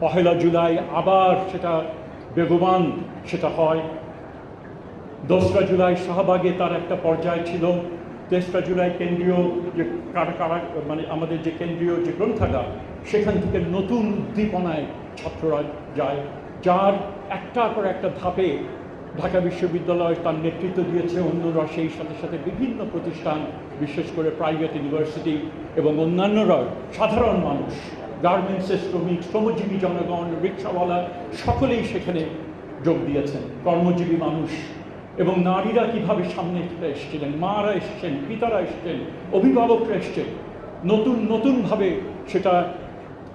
পহেলা জুলাই আবার সেটা বেগবান সেটা হয়। দোসরা জুলাই শাহবাগে তার একটা পর্যায় ছিল। তেসরা জুলাই কেন্দ্রীয় যে কারা কারা মানে আমাদের যে কেন্দ্রীয় যে গ্রন্থাগার, সেখান থেকে নতুন উদ্দীপনায় ছাত্ররা যায়, যার একটার পর একটা ধাপে ঢাকা বিশ্ববিদ্যালয় তার নেতৃত্ব দিয়েছে। অন্যরা সেই সাথে সাথে বিভিন্ন প্রতিষ্ঠান, বিশেষ করে প্রাইভেট ইউনিভার্সিটি এবং অন্যান্যরা সাধারণ মানুষ। গার্মেন্টসের শ্রমিক, শ্রমজীবী জনগণ, রিক্সাওয়ালা, সকলেই সেখানে যোগ দিয়েছেন, কর্মজীবী মানুষ। এবং নারীরা কীভাবে সামনে এসেছিলেন, মারা এসেছেন, পিতারা এসেছেন, অভিভাবকরা এসেছেন, নতুন, নতুনভাবে সেটা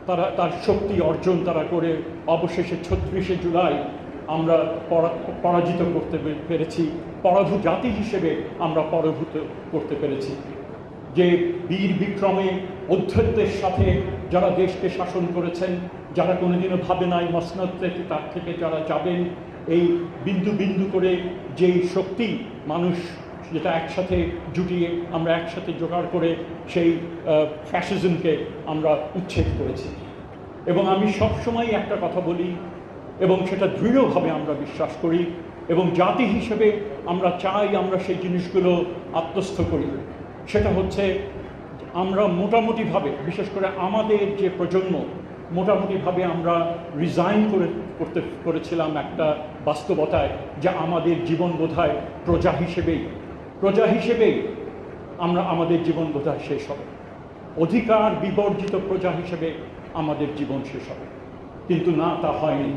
তারা, তার শক্তি অর্জন তারা করে অবশেষে ছত্রিশে জুলাই আমরা পরাজিত করতে পেরেছি পরাভূ জাতি হিসেবে আমরা পরাভূত করতে পেরেছি। যে বীর বিক্রমে অধ্যত্বের সাথে যারা দেশকে শাসন করেছেন, যারা কোনোদিনও ভাবে নাই মসনদ থেকে তার থেকে যারা যাবেন, এই বিন্দু বিন্দু করে যেই শক্তি মানুষ যেটা একসাথে জুটিয়ে আমরা একসাথে জোগাড় করে সেই ফ্যাসিজমকে আমরা উচ্ছেদ করেছি। এবং আমি সবসময় একটা কথা বলি, এবং সেটা দৃঢ়ভাবে আমরা বিশ্বাস করি, এবং জাতি হিসেবে আমরা চাই আমরা সেই জিনিসগুলো আত্মস্থ করি। সেটা হচ্ছে আমরা মোটামুটিভাবে, বিশেষ করে আমাদের যে প্রজন্ম, মোটামুটিভাবে আমরা রিজাইন করে, করতে, করেছিলাম একটা বাস্তবতায় যে আমাদের জীবন বোধহয় প্রজা হিসেবেই প্রজা হিসেবেই আমরা আমাদের জীবন বোধহয় শেষ হবে। অধিকার বিবর্জিত প্রজা হিসেবে আমাদের জীবন শেষ হবে। কিন্তু না, তা হয়নি।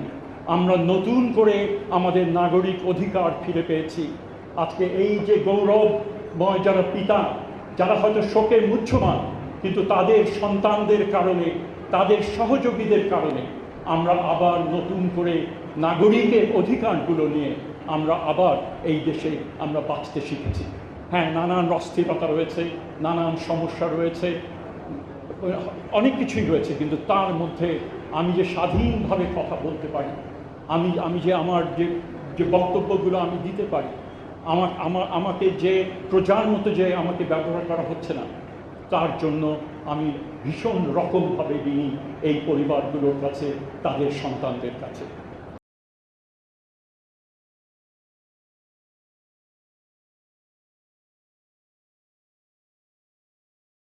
আমরা নতুন করে আমাদের নাগরিক অধিকার ফিরে পেয়েছি। আজকে এই যে গৌরবময় যারা পিতা যারা হয়তো শোকে মুচ্ছমান কিন্তু তাদের সন্তানদের কারণে, তাদের সহযোগীদের কারণে আমরা আবার নতুন করে নাগরিকের অধিকারগুলো নিয়ে আমরা আবার এই দেশে আমরা বাঁচতে শিখেছি। হ্যাঁ নানান অস্থিরতা রয়েছে, নানান সমস্যা রয়েছে, অনেক কিছুই রয়েছে, কিন্তু তার মধ্যে আমি যে স্বাধীনভাবে কথা বলতে পারি, আমি আমি যে আমার যে যে বক্তব্যগুলো আমি দিতে পারি আমার আমার, আমাকে যে প্রজার মতো যে আমাকে ব্যবহার করা হচ্ছে না, তার জন্য আমি ভীষণ রকমভাবে ঋণী এই পরিবারগুলোর কাছে, তাদের সন্তানদের কাছে।